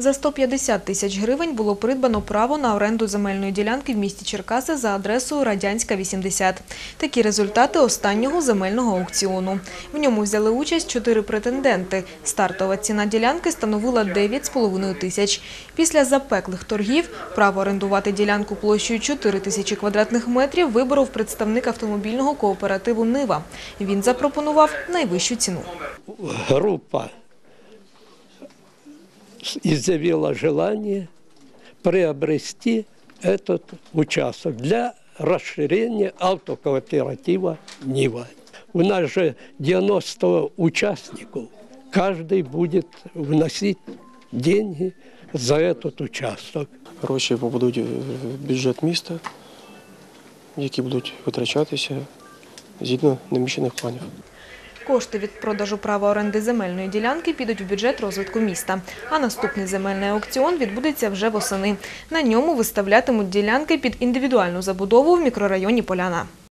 За 150 тисяч гривень було придбано право на оренду земельної ділянки в місті Черкаси за адресою Радянська, 80. Такі результати останнього земельного аукціону. В ньому взяли участь чотири претенденти. Стартова ціна ділянки становила 9,5 тисяч. Після запеклих торгів право орендувати ділянку площею 4 тисячі квадратних метрів виборов представник автомобільного кооперативу «Нива». Він запропонував найвищу ціну. группа изъявила желание приобрести этот участок для расширения автокооператива «Нива». У нас же 90 участников, каждый будет вносить деньги за этот участок. Гроші попадуть в бюджет міста, які будуть витрачатися згідно наміщених планів. Кошти від продажу права оренди земельної ділянки підуть в бюджет розвитку міста. А наступний земельний аукціон відбудеться вже восени. На ньому виставлятимуть ділянки під індивідуальну забудову в мікрорайоні Поляна.